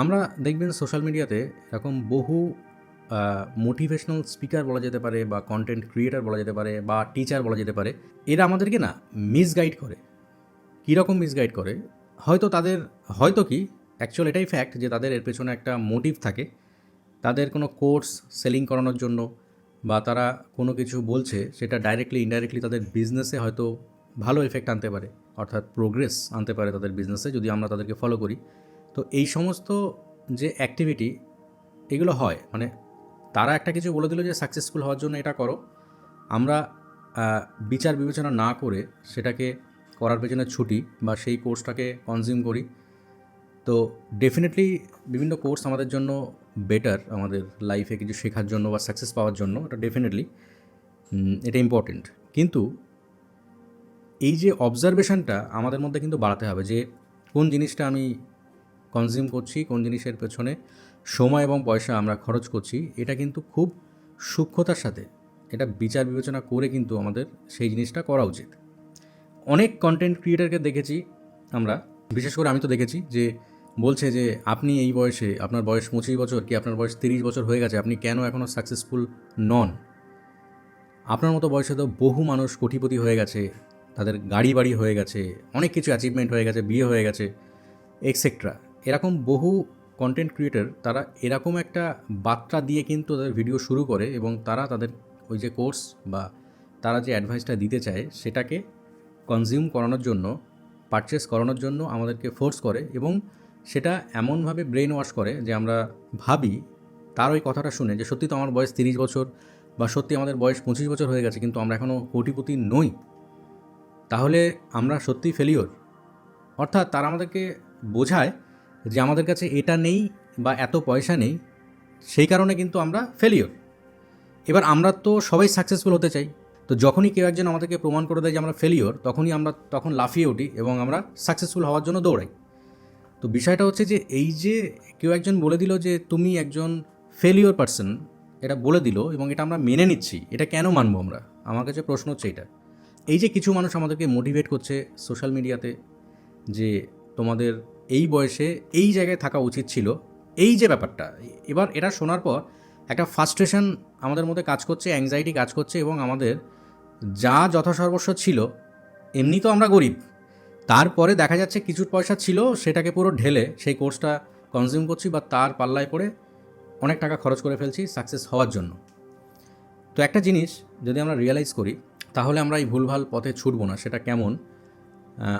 আমরা দেখবেন সোশ্যাল মিডিয়াতে এরকম বহু মোটিভেশনাল স্পিকার বলা যেতে পারে বা কন্টেন্ট ক্রিয়েটার বলা যেতে পারে বা টিচার বলা যেতে পারে, এরা আমাদেরকে না মিসগাইড করে। কীরকম মিসগাইড করে? হয়তো তাদের, হয়তো কি অ্যাকচুয়াল এটাই ফ্যাক্ট যে তাদের এর পেছনে একটা মোটিভ থাকে। তাদের কোনো কোর্স সেলিং করানোর জন্য বা তারা কোনো কিছু বলছে, সেটা ডাইরেক্টলি ইনডাইরেক্টলি তাদের বিজনেসে হয়তো ভালো এফেক্ট আনতে পারে। অর্থাৎ প্রোগ্রেস আনতে পারে তাদের বিজনেসে যদি আমরা তাদেরকে ফলো করি। তো এই সমস্ত যে অ্যাক্টিভিটি এগুলো হয়। মানে তারা একটা কিছু বলে দিল যে সাকসেসফুল হওয়ার জন্য এটা করো। আমরা বিচার বিবেচনা না করে সেটাকে করার পেছনে ছুটি বা সেই কোর্সটাকে কনজিউম করি। তো ডেফিনেটলি বিভিন্ন কোর্স আমাদের জন্য বেটার আমাদের লাইফে কিছু শেখার জন্য বা সাকসেস পাওয়ার জন্য, এটা ডেফিনেটলি এটা ইম্পর্টেন্ট কিন্তু এই যে অবজারভেশনটা আমাদের মধ্যে কিন্তু বাড়াতে হবে যে কোন জিনিসটা আমি কনজিউম করছি, কোন জিনিসের পেছনে সময় এবং পয়সা আমরা খরচ করছি, এটা কিন্তু খুব সূক্ষ্মতার সাথে, এটা বিচার বিবেচনা করে কিন্তু আমাদের সেই জিনিসটা করা উচিত। অনেক কন্টেন্ট ক্রিয়েটারকে দেখেছি আমরা, বিশেষ করে আমি তো দেখেছি, যে বলছে যে আপনি এই বয়সে, আপনার বয়স পঁচিশ বছর কি আপনার বয়স তিরিশ বছর হয়ে গেছে, আপনি কেন এখনও সাকসেসফুল নন? আপনার মতো বয়সে তো বহু মানুষ কোটিপতি হয়ে গেছে, তাদের গাড়ি বাড়ি হয়ে গেছে, অনেক কিছু অ্যাচিভমেন্ট হয়ে গেছে, বিয়ে হয়ে গেছে এক্সেট্রা এরকম বহু কন্টেন্ট ক্রিয়েটার তারা এরকম একটা বার্তা দিয়ে কিন্তু তাদের ভিডিও শুরু করে এবং তারা তাদের ওই যে কোর্স বা তারা যে অ্যাডভাইসটা দিতে চায় সেটাকে কনজিউম করানোর জন্য পারচেস করানোর জন্য আমাদেরকে ফোর্স করে এবং সেটা এমনভাবে ব্রেন ওয়াশ করে যে আমরা ভাবি তার ওই কথাটা শুনে যে সত্যি তো আমার বয়স তিরিশ বছর বা সত্যি আমাদের বয়স পঁচিশ বছর হয়ে গেছে কিন্তু আমরা এখনও কোটিপতি নই। তাহলে আমরা সত্যি ফেলিওর অর্থাৎ তারা আমাদেরকে বোঝায় যে আমাদের কাছে এটা নেই বা এত পয়সা নেই, সেই কারণে কিন্তু আমরা ফেলিওর এবার আমরা তো সবাই সাকসেসফুল হতে চাই। তো যখনই কেউ একজন আমাদেরকে প্রমাণ করে দেয় যে আমরা ফেলিওর তখনই আমরা তখন লাফিয়ে উঠি এবং আমরা সাকসেসফুল হওয়ার জন্য দৌড়াই। তো বিষয়টা হচ্ছে যে এই যে কেউ একজন বলে দিল যে তুমি একজন ফেলিওর পার্সন এটা বলে দিল এবং এটা আমরা মেনে নিচ্ছি, এটা কেন মানবো আমরা? আমার কাছে প্রশ্ন হচ্ছে এটা। এই যে কিছু মানুষ আমাদেরকে মোটিভেট করছে সোশ্যাল মিডিয়াতে যে তোমাদের এই বয়সে এই জায়গায় থাকা উচিত ছিল। এই যে ব্যাপারটা, এবার এটা শোনার পর একটা ফার্স্ট্রেশন আমাদের মধ্যে কাজ করছে অ্যাংজাইটি কাজ করছে এবং আমাদের যা যথাসর্বস্ব ছিল, এমনি তো আমরা গরিব। তারপরে দেখা যাচ্ছে কিছু পয়সা ছিল, সেটাকে পুরো ঢেলে সেই কোর্সটা কনজিউম করছি বা তার পাল্লায় পড়ে অনেক টাকা খরচ করে ফেলছি সাকসেস হওয়ার জন্য। তো একটা জিনিস যদি আমরা রিয়েলাইজ করি, তাহলে আমরা এই ভুলভাল পথে ছুটবো না, সেটা কেমন?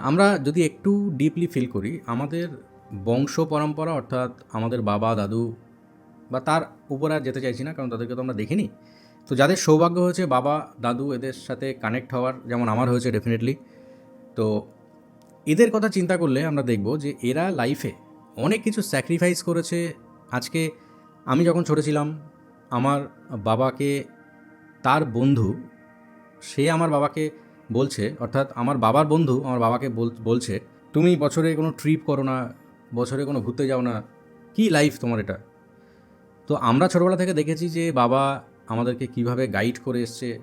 আমরা যদি একটু ডিপলি ফিল করি, আমাদের বংশ পরম্পরা অর্থাৎ আমাদের বাবা, দাদু বা তার উপর আর যেতে চাইছি না, কারণ তাদেরকে তো আমরা দেখিনি। তো যাদের সৌভাগ্য হয়েছে বাবা, দাদু এদের সাথে কানেক্ট হওয়ার যেমন আমার হয়েছে ডেফিনেটলি তো এদের কথা চিন্তা করলে আমরা দেখব যে এরা লাইফে অনেক কিছু স্যাক্রিফাইস করেছে। আজকে আমি যখন ছোটো ছিলাম, আমার বাবাকে, তার বন্ধু, সে আমার বাবাকে বলছে, অর্থাৎ আমার বাবার বন্ধু আমার বাবাকে বল- বলছে, তুমি বছরে কোনো ট্রিপ করো না, বছরে কোনো ঘুরতে যাও না, কি লাইফ তোমার এটা? তো আমরা ছোটোবেলা থেকে দেখেছি যে বাবা আমাদেরকে কীভাবে গাইড করে এসছে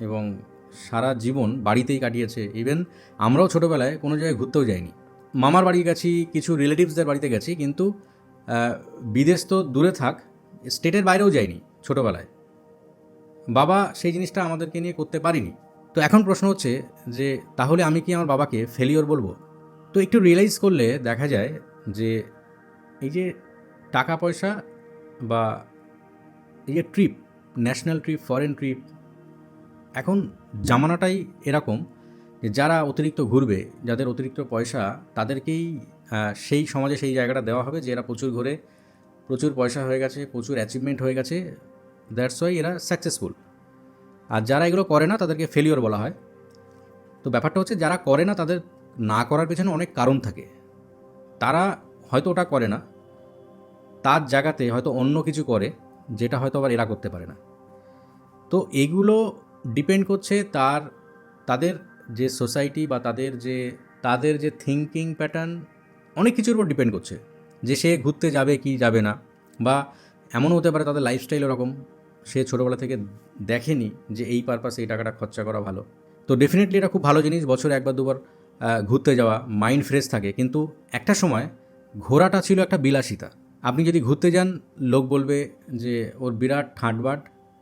এবং সারা জীবন বাড়িতেই কাটিয়েছে। ইভেন আমরাও ছোটোবেলায় কোনো জায়গায় ঘুরতেও যাইনি। মামার বাড়ি গেছি, কিছু রিলেটিভসদের বাড়িতে গেছি, কিন্তু বিদেশ তো দূরে থাক স্টেটের বাইরেও যাইনি ছোটোবেলায়। বাবা সেই জিনিসটা আমাদেরকে নিয়ে করতে পারিনি। তো এখন প্রশ্ন হচ্ছে যে, তাহলে আমি কি আমার বাবাকে ফেলিওর বলব? তো একটু রিয়েলাইজ করলে দেখা যায় যে, এই যে টাকা পয়সা বা এই যে trip national trip foreign trip এখন জামানাটাই এরকম যে, যারা অতিরিক্ত ঘুরবে, যাদের অতিরিক্ত পয়সা, তাদেরকেই সেই সমাজে সেই জায়গাটা দেওয়া হবে যে, এরা প্রচুর ঘুরে, প্রচুর পয়সা হয়ে গেছে, প্রচুর অ্যাচিভমেন্ট হয়ে গেছে দ্যাটস ওয়াই এরা সাকসেসফুল আর যারা এগুলো করে না, তাদেরকে ফেলিওর বলা হয়। তো ব্যাপারটা হচ্ছে, যারা করে না, তাদের না করার পেছনে অনেক কারণ থাকে। তারা হয়তো ওটা করে না। তার জায়গাতে হয়তো অন্য কিছু করে, যেটা হয়তো আবার এরা করতে পারে না। তো এগুলো ডিপেন্ড করছে তার, তাদের যে সোসাইটি বা তাদের যে তাদের যে থিঙ্কিং প্যাটার্ন অনেক কিছুর উপর ডিপেন্ড করছে। যে সে ঘুরতে যাবে কি যাবে না, বা এমনও হতে পারে তাদের লাইফস্টাইল এরকম। সে ছোটোবেলা থেকে দেখেনি যে এই পারপাসে এই টাকাটা খরচা করা ভালো। তো ডেফিনেটলি এটা খুব ভালো জিনিস, বছরে একবার দুবার ঘুরতে যাওয়া মাইন্ড ফ্রেশ থাকে। কিন্তু একটা সময় ঘোরাটা ছিল একটা বিলাসিতা। আপনি যদি ঘুরতে যান, লোক বলবে যে, ওর বিরাট ঠাঁটবাট,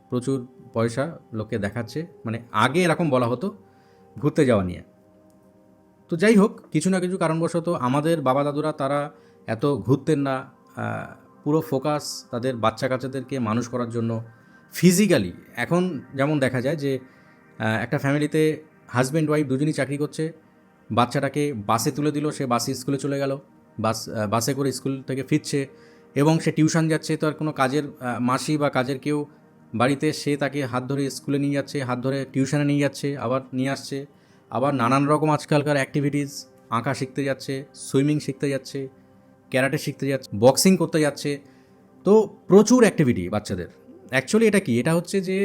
প্রচুর পয়সা লোককে দেখাচ্ছে। মানে আগে এরকম বলা হতো ঘুরতে যাওয়া নিয়ে। তো যাই হোক, কিছু না কিছু কারণবশত আমাদের বাবা দাদুরা তারা এত ঘুরতেন না। পুরো ফোকাস তাদের বাচ্চা কাচ্চাদেরকে মানুষ করার জন্য ফিজিক্যালি এখন যেমন দেখা যায় যে একটা ফ্যামিলিতে হাজব্যান্ড ওয়াইফ দুজনই চাকরি করছে, বাচ্চাটাকে বাসে তুলে দিল, সে বাসে স্কুলে চলে গেল, বাস বাসে করে স্কুল থেকে ফিরছে এবং সে টিউশন যাচ্ছে, তো আর কোনো কাজের মাসি বা কাজের কেউ বাড়িতে, সে তাকে হাত ধরে স্কুলে নিয়ে যাচ্ছে, হাত ধরে টিউশনে নিয়ে যাচ্ছে, আবার নিয়ে আসছে, আবার নানান রকম আজকালকার অ্যাক্টিভিটিস আঁকা শিখতে যাচ্ছে সুইমিং শিখতে যাচ্ছে ক্যারাটে শিখতে যাচ্ছে বক্সিং করতে যাচ্ছে, তো প্রচুর অ্যাক্টিভিটি বাচ্চাদের। অ্যাকচুয়ালি এটা কি? এটা হচ্ছে যে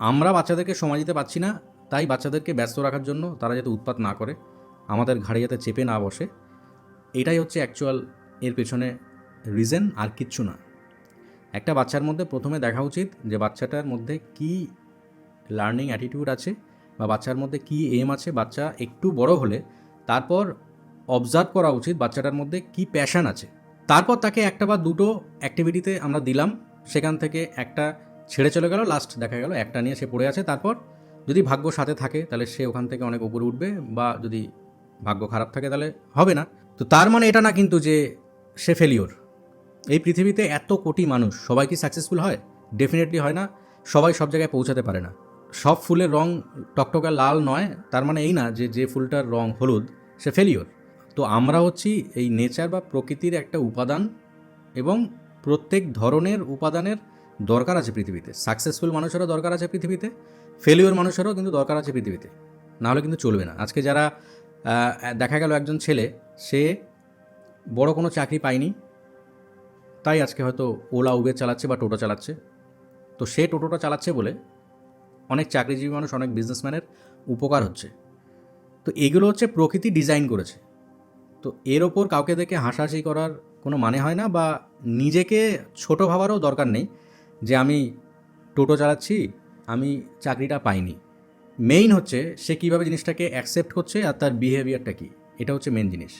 আমরা বাচ্চাদেরকে সময় দিতে পারছি না, তাই বাচ্চাদেরকে ব্যস্ত রাখার জন্য তারা যাতে উৎপাত না করে, আমাদের ঘাড়ে যাতে চেপে না বসে। এটাই হচ্ছে অ্যাকচুয়াল এর পেছনে রিজন আর কিচ্ছু না। একটা বাচ্চার মধ্যে প্রথমে দেখা উচিত যে বাচ্চাটার মধ্যে কি লার্নিং অ্যাটিটিউড আছে বা বাচ্চার মধ্যে কি এম আছে। বাচ্চা একটু বড় হলে তারপর অবজার্ভ করা উচিত বাচ্চাটার মধ্যে কি প্যাশান আছে। তারপর তাকে একটা বা দুটো অ্যাক্টিভিটিতে আমরা দিলাম। সেখান থেকে একটা ছেড়ে চলে গেল লাস্ট দেখা গেল, একটা নিয়ে সে পড়ে আছে। তারপর যদি ভাগ্য সাথে থাকে, তাহলে সে ওখান থেকে অনেক উপরে উঠবে বা যদি ভাগ্য খারাপ থাকে, তাহলে হবে না। তো তার মানে এটা না কিন্তু যে সে ফেলিওর এই পৃথিবীতে এত কোটি মানুষ, সবাই কি সাকসেসফুল হয়? ডেফিনেটলি হয় না। সবাই সব জায়গায় পৌঁছাতে পারে না। সব ফুলের রং টকটকা লাল নয়, তার মানে এই না যে যে ফুলটার রং হলুদ, সে ফেলিওর তো আমরা হচ্ছি এই নেচার বা প্রকৃতির একটা উপাদান এবং প্রত্যেক ধরনের উপাদানের দরকার আছে পৃথিবীতে। সাকসেসফুল মানুষেরও দরকার আছে পৃথিবীতে ফেলিওর মানুষেরও কিন্তু দরকার আছে পৃথিবীতে। নাহলে কিন্তু চলবে না। আজকে যারা দেখা গেল একজন ছেলে, সে বড় কোনো চাকরি পায়নি, তাই আজকে হয়তো ওলা, উবের চালাচ্ছে বা টোটো চালাচ্ছে। তো সে টোটোটা চালাচ্ছে বলে অনেক চাকরিজীবী মানুষ, অনেক বিজনেসম্যানের উপকার হচ্ছে। তো এগুলো হচ্ছে প্রকৃতি ডিজাইন করেছে। তো এর ওপর কাউকে দেখে হাসাহাসি করার কোনো মানে হয় না বা নিজেকে ছোট ভাবারও দরকার নেই যে আমি টোটো চালাচ্ছি, আমি চাকরিটা পাইনি। মেইন হচ্ছে সে কীভাবে জিনিসটাকে অ্যাকসেপ্ট করছে আর তার বিহেভিয়ারটা কী? এটা হচ্ছে মেন জিনিস।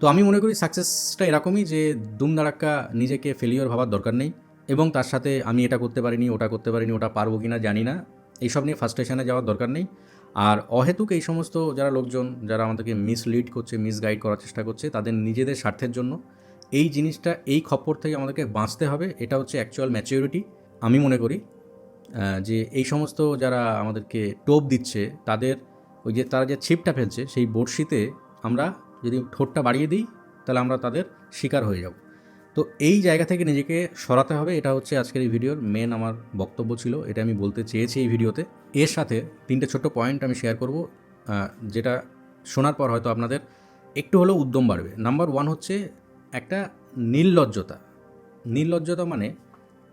তো আমি মনে করি সাকসেসটা এরকমই যে দুম দাঁড়াক্কা নিজেকে ফেলিওর ভাবার দরকার নেই এবং তার সাথে আমি এটা করতে পারিনি, ওটা করতে পারিনি, ওটা পারব কি না জানি না। এইসব নিয়ে ফার্স্টেশনে যাওয়ার দরকার নেই। আর অহেতুক এই সমস্ত যারা লোকজন, যারা আমাদেরকে মিসলিড করছে মিসগাইড করার চেষ্টা করছে, তাদের নিজেদের স্বার্থের জন্য এই জিনিসটা এই খপ্পর থেকে আমাদেরকে বাঁচতে হবে, এটা হচ্ছে অ্যাকচুয়াল ম্যাচিউরিটি আমি মনে করি যে এই সমস্ত যারা আমাদেরকে টোপ দিচ্ছে, তাদের ওই যে তারা যে ছিপটা ফেলছে, সেই বড়শিতে আমরা যদি ঠোঁটটা বাড়িয়ে দিই, তাহলে আমরা তাদের শিকার হয়ে যাব। তো এই জায়গা থেকে নিজেকে সরাতে হবে, এটা হচ্ছে আজকের এই ভিডিওর মেন আমার বক্তব্য ছিল, এটা আমি বলতে চেয়েছি এই ভিডিওতে। এর সাথে তিনটে ছোট্ট পয়েন্ট আমি শেয়ার করব যেটা শোনার পর হয়তো আপনাদের একটু হলেও উদ্যম বাড়বে। নাম্বার ওয়ান হচ্ছে একটা নির্লজ্জতা। নির্লজ্জতা মানে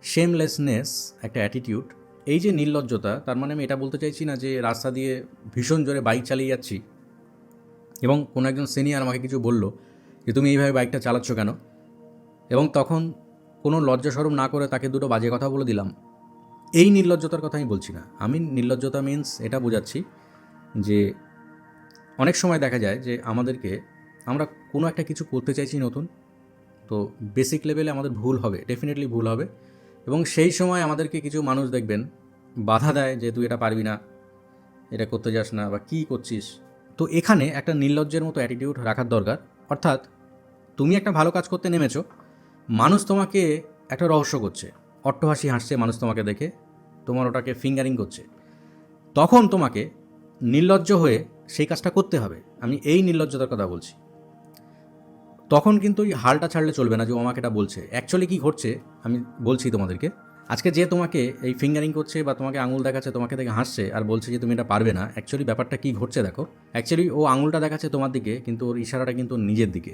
শেমলেসনেস একটা অ্যাটিটিউড এই যে নির্লজ্জতা, তার মানে আমি এটা বলতে চাইছি না যে রাস্তা দিয়ে ভীষণ জোরে বাইক চালিয়ে যাচ্ছি। এবং কোনো একজন সিনিয়র আমাকে কিছু বলল যে, তুমি এইভাবে বাইকটা চালাচ্ছ কেন? এবং তখন কোনো লজ্জা সরম না করে তাকে দুটো বাজে কথা বলে দিলাম। এই নির্লজ্জতার কথা আমি বলছি না। আমি নির্লজ্জতা মিন্স এটা বোঝাচ্ছি যে অনেক সময় দেখা যায় যে আমাদেরকে আমরা কোনো একটা কিছু করতে চাইছি নতুন তো বেসিক লেভেলে আমাদের ভুল হবে ডেফিনেটলি ভুল হবে। এবং সেই সময় আমাদেরকে কিছু মানুষ দেখবেন, বাধা দেয় যে তুই এটা পারবি না, এটা করতে যাস না বা কী করছিস। তো এখানে একটা নির্লজ্জের মতো অ্যাটিটিউড রাখার দরকার। অর্থাৎ তুমি একটা ভালো কাজ করতে নেমেছো, মানুষ তোমাকে একটা রহস্য করছে, অট্টহাসি হাসছে মানুষ তোমাকে দেখে, তোমার ওটাকে ফিঙ্গারিং করছে। তখন তোমাকে নির্লজ্জ হয়ে সেই কাজটা করতে হবে। আমি এই নির্লজ্জতার কথা বলছি। তখন কিন্তু ওই হালটা ছাড়লে চলবে না যে ও আমাকে এটা বলছে। অ্যাকচুয়ালি কী ঘটছে, আমি বলছি তোমাদেরকে। আজকে যে তোমাকে এই ফিঙ্গারিং করছে বা তোমাকে আঙুল দেখাচ্ছে, তোমাকে দেখে হাসছে আর বলছে যে তুমি এটা পারবে না অ্যাকচুয়ালি ব্যাপারটা কী ঘটছে দেখো। অ্যাকচুয়ালি ও আঙুলটা দেখাচ্ছে তোমার দিকে, কিন্তু ওর ইশারাটা কিন্তু নিজের দিকে।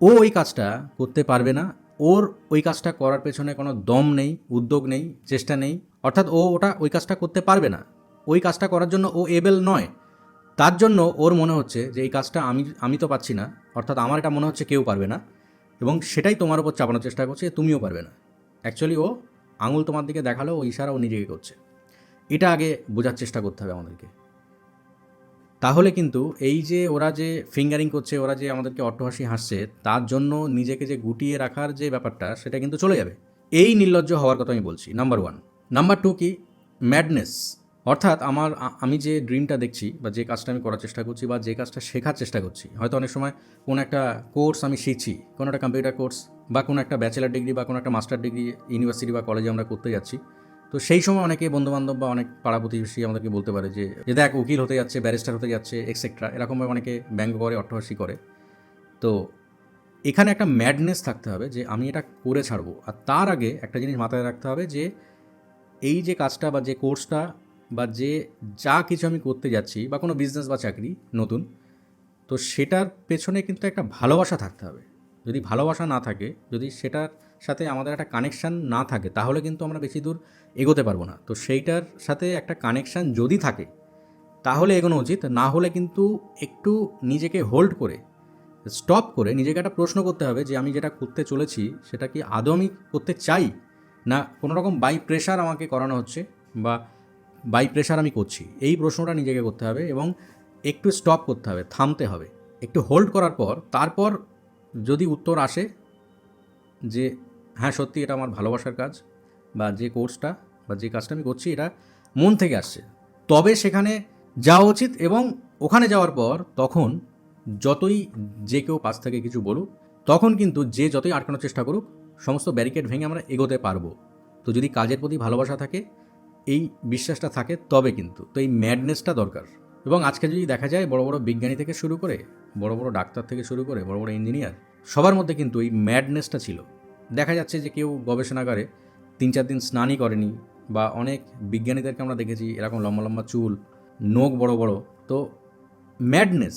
ও ওই কাজটা করতে পারবে না, ওর ওই কাজটা করার পেছনে কোনো দম নেই, উদ্যোগ নেই, চেষ্টা নেই, অর্থাৎ ও ওটা ওই কাজটা করতে পারবে না। ওই কাজটা করার জন্য ও এবেল নয়। তার জন্য ওর মনে হচ্ছে যে এই কাজটা আমি আমি তো পাচ্ছি না, অর্থাৎ আমার এটা মনে হচ্ছে কেউ পারবে না, এবং সেটাই তোমার উপর চাপানোর চেষ্টা করছে, তুমিও পারবে না। অ্যাকচুয়ালি ও আঙুল তোমার দিকে দেখাল, ও ইশারা ও নিজেকে করছে। এটা আগে বোঝার চেষ্টা করতে হবে আমাদেরকে। তাহলে কিন্তু এই যে ওরা যে ফিঙ্গারিং করছে, ওরা যে আমাদেরকে অট্টহাসি হাসছে, তার জন্য নিজেকে যে গুটিয়ে রাখার যে ব্যাপারটা, সেটা কিন্তু চলে যাবে। এই নির্লজ্জ হওয়ার কথা আমি বলছি নাম্বার ওয়ান নাম্বার টু কি? ম্যাডনেস অর্থাৎ আমার আমি যে ড্রিমটা দেখছি বা যে কাজটা আমি করার চেষ্টা করছি বা যে কাজটা শেখার চেষ্টা করছি, হয়তো অনেক সময় কোনো একটা কোর্স আমি শিখছি, কোনো একটা কম্পিউটার কোর্স বা কোনো একটা ব্যাচেলার ডিগ্রি বা কোনো একটা মাস্টার ডিগ্রি ইউনিভার্সিটি বা কলেজে আমরা করতে যাচ্ছি, তো সেই সময় অনেকে বন্ধুবান্ধব বা অনেক পাড়া প্রতিবেশী আমাদেরকে বলতে পারে যে দেখ, উকিল হতে যাচ্ছে ব্যারিস্টার হতে যাচ্ছে এক্সেট্রা এরকমভাবে অনেকে ব্যঙ্গ করে, অট্টহাসি করে। তো এখানে একটা ম্যাডনেস থাকতে হবে যে, আমি এটা করে ছাড়বো। আর তার আগে একটা জিনিস মাথায় রাখতে হবে যে, এই যে কাজটা বা যে কোর্সটা বা যে যা কিছু আমি করতে যাচ্ছি বা কোনো বিজনেস বা চাকরি নতুন, তো সেটার পেছনে কিন্তু একটা ভালোবাসা থাকতে হবে। যদি ভালোবাসা না থাকে, যদি সেটার সাথে আমাদের একটা কানেকশান না থাকে, তাহলে কিন্তু আমরা বেশি দূর এগোতে পারব না। তো সেইটার সাথে একটা কানেকশান যদি থাকে, তাহলে এগোনো উচিত। না হলে কিন্তু একটু নিজেকে হোল্ড করে স্টপ করে নিজেকে একটা প্রশ্ন করতে হবে যে আমি যেটা করতে চলেছি, সেটা কি আদৌ আমি করতে চাই? না কোনো রকম বাই প্রেশার আমাকে করানো হচ্ছে বা বাই প্রেশার আমি করছি। এই প্রশ্নটা নিজেকে করতে হবে এবং একটু স্টপ করতে হবে, থামতে হবে। একটু হোল্ড করার পর, তারপর যদি উত্তর আসে যে হ্যাঁ সত্যি এটা আমার ভালোবাসার কাজ বা যে কোর্সটা বা যে কাজটা আমি করছি, এটা মন থেকে আসছে। তবে সেখানে যাওয়া উচিত এবং ওখানে যাওয়ার পর তখন যতই যে কেউ পাশ থেকে কিছু বলুক, তখন কিন্তু যে যতই আটকানোর চেষ্টা করুক, সমস্ত ব্যারিকেড ভেঙে আমরা এগোতে পারব। তো যদি কাজের প্রতি ভালোবাসা থাকে এই বিশ্বাসটা থাকে তবে কিন্তু। তো এই ম্যাডনেসটা দরকার। এবং আজকে যদি দেখা যায় বড় বড় বিজ্ঞানী থেকে শুরু করে, বড় বড় ডাক্তার থেকে শুরু করে, বড় বড় ইঞ্জিনিয়ার সবার মধ্যে কিন্তু এই ম্যাডনেসটা ছিল। দেখা যাচ্ছে যে কেউ গবেষণাগারে তিন চার দিন স্নানই করেনি বা অনেক বিজ্ঞানীদেরকে আমরা দেখেছি, এরকম লম্বা লম্বা চুল, নখ বড় বড়। তো ম্যাডনেস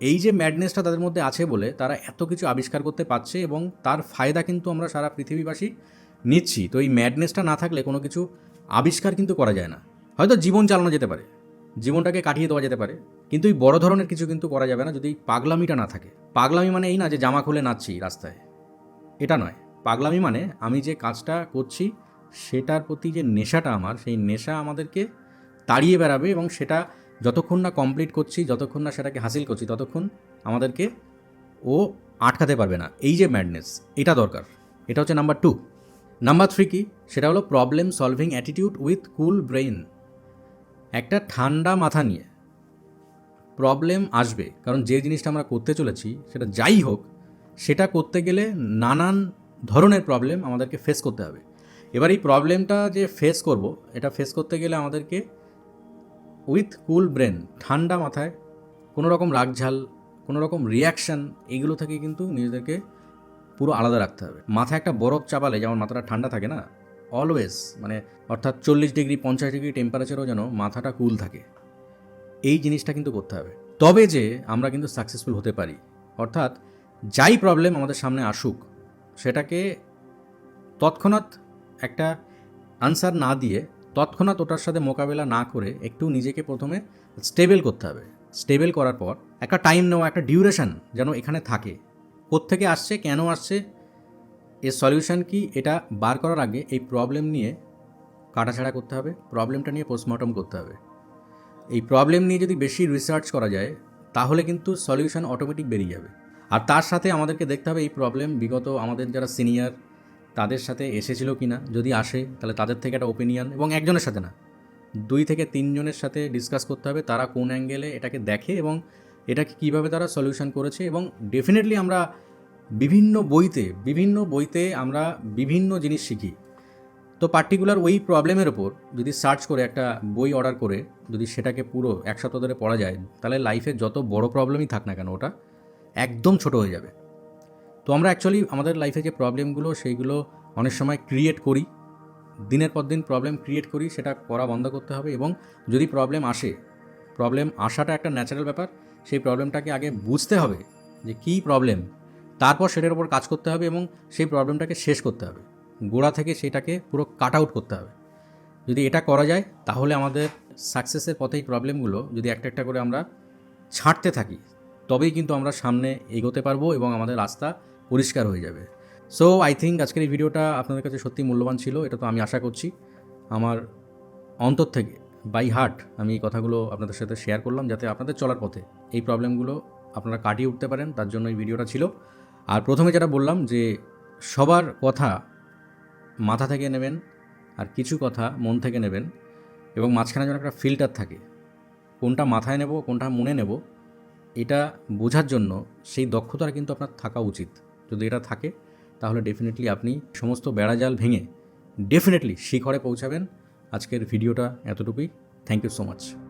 এই যে ম্যাডনেসটা তাদের মধ্যে আছে বলে তারা এত কিছু আবিষ্কার করতে পারছে এবং তার ফায়দা কিন্তু আমরা সারা পৃথিবীবাসী নিচ্ছি। তো এই ম্যাডনেসটা না থাকলে কোনো কিছু আবিষ্কার কিন্তু করা যায় না। হয়তো জীবন চালানো যেতে পারে, জীবনটাকে কাটিয়ে দেওয়া যেতে পারে, কিন্তু এই বড় ধরনের কিছু কিন্তু করা যাবে না যদি পাগলামিটা না থাকে। পাগলামি মানে এই না যে জামা খুলে নাচছি রাস্তায়। এটা নয়। পাগলামি মানে আমি যে কাজটা করছি, সেটার প্রতি যে নেশাটা আমার, সেই নেশা আমাদেরকে তাড়িয়ে বেড়াবে এবং সেটা যতক্ষণ না কমপ্লিট করছি, যতক্ষণ না সেটাকে হাসিল করছি, ততক্ষণ আমাদেরকে ও আটকাতে পারবে না। এই যে ম্যাডনেস এটা দরকার। এটা হচ্ছে নাম্বার টু নাম্বার থ্রি কি? সেটা হলো problem solving attitude with cool brain একটা ঠান্ডা মাথা নিয়ে প্রবলেম আসবে, কারণ যে জিনিসটা আমরা করতে চলেছি, সেটা যাই হোক, সেটা করতে গেলে নানান ধরনের প্রবলেম আমাদেরকে ফেস করতে হবে। এবার এই প্রবলেমটা যে ফেস করব, এটা ফেস করতে গেলে আমাদেরকে উইথ কুল ব্রেন ঠান্ডা মাথায় কোনো রকম রাগঝাল, কোনো রকম রিয়াকশান এগুলো থেকে কিন্তু নিজেদেরকে পুরো আলাদা রাখতে হবে। মাথায় একটা বরফ চাপালে যেমন মাথাটা ঠান্ডা থাকে না অলওয়েজ মানে অর্থাৎ চল্লিশ ডিগ্রি, পঞ্চাশ ডিগ্রি টেম্পারেচারও যেন মাথাটা কুল থাকে। এই জিনিসটা কিন্তু করতে হবে। তবে যে আমরা কিন্তু সাকসেসফুল হতে পারি, অর্থাৎ যাই প্রবলেম আমাদের সামনে আসুক, সেটাকে তৎক্ষণাৎ একটা আনসার না দিয়ে তৎক্ষণাৎ ওটার সাথে মোকাবেলা না করে একটু নিজেকে প্রথমে স্টেবল করতে হবে। স্টেবল করার পর একটা টাইম নেওয়া, একটা ডিউরেশন যেন এখানে থাকে। কোত্থেকে আসছে, কেন আসছে, এর সলিউশন কি, এটা বার করার আগে এই প্রবলেম নিয়ে কাটাছাড়া করতে হবে প্রবলেমটা নিয়ে পোস্টমর্টম করতে হবে। এই প্রবলেম নিয়ে যদি বেশি রিসার্চ করা যায়, তাহলে কিন্তু সলিউশন অটোমেটিক বেরিয়ে যাবে। আর তার সাথে আমাদেরকে দেখতে হবে এই প্রবলেম বিগত আমাদের যারা সিনিয়র তাদের সাথে এসেছিল কি না যদি আসে, তাহলে তাদের থেকে একটা ওপিনিয়ন এবং একজনের সাথে না। দুই থেকে তিনজনের সাথে ডিসকাস করতে হবে, তারা কোন অ্যাঙ্গেলে এটাকে দেখে এবং এটাকে কীভাবে তারা সলিউশন করেছে এবং ডেফিনেটলি আমরা বিভিন্ন বইতে বিভিন্ন বইতে আমরা বিভিন্ন জিনিস শিখি। তো পার্টিকুলার ওই প্রবলেমের ওপর যদি সার্চ করে একটা বই অর্ডার করে, যদি সেটাকে পুরো এক সপ্তাহ ধরে পড়া যায়, তাহলে লাইফে যত বড় প্রবলেমই থাক না কেন, ওটা একদম ছোট হয়ে যাবে। তো আমরা অ্যাকচুয়ালি আমাদের লাইফে যে প্রবলেমগুলো সেইগুলো অনেক সময় ক্রিয়েট করি। দিনের পর দিন প্রবলেম ক্রিয়েট করি, সেটা করা বন্ধ করতে হবে এবং যদি প্রবলেম আসে প্রবলেম আসাটা একটা ন্যাচারাল ব্যাপার সেই প্রবলেমটাকে আগে বুঝতে হবে যে কী প্রবলেম তারপর সেটার উপর কাজ করতে হবে এবং সেই প্রবলেমটাকে শেষ করতে হবে। গোড়া থেকে সেটাকে পুরো কাট আউট করতে হবে। যদি এটা করা যায়, তাহলে আমাদের সাকসেসের পথে এই প্রবলেমগুলো যদি একটা একটা করে আমরা ছাঁটতে থাকি, তবেই কিন্তু আমরা সামনে এগোতে পারব এবং আমাদের রাস্তা পরিষ্কার হয়ে যাবে। সো আই থিঙ্ক আজকের এই ভিডিওটা আপনাদের কাছে সত্যি মূল্যবান ছিল, এটা তো আমি আশা করছি। আমার অন্তর থেকে বাই হার্ট আমি এই কথাগুলো আপনাদের সাথে শেয়ার করলাম যাতে আপনাদের চলার পথে এই প্রবলেমগুলো আপনারা কাটিয়ে উঠতে পারেন, তার জন্য এই ভিডিওটা ছিল। আর প্রথমে যেটা বললাম যে সবার কথা মাথা থেকে নেবেন আর কিছু কথা মন থেকে নেবেন এবং মাঝখানে যেন একটা ফিল্টার থাকে। কোনটা মাথায় নেব, কোনটা মনে নেব, এটা বোঝার জন্য সেই দক্ষতাটা কিন্তু আপনার থাকা উচিত। যদি এটা থাকে, তাহলে ডেফিনেটলি আপনি সমস্ত বেড়াজাল ভেঙে ডেফিনেটলি শিখরে পৌঁছাবেন। আজকের ভিডিওটা এতটুকুই। Thank you so much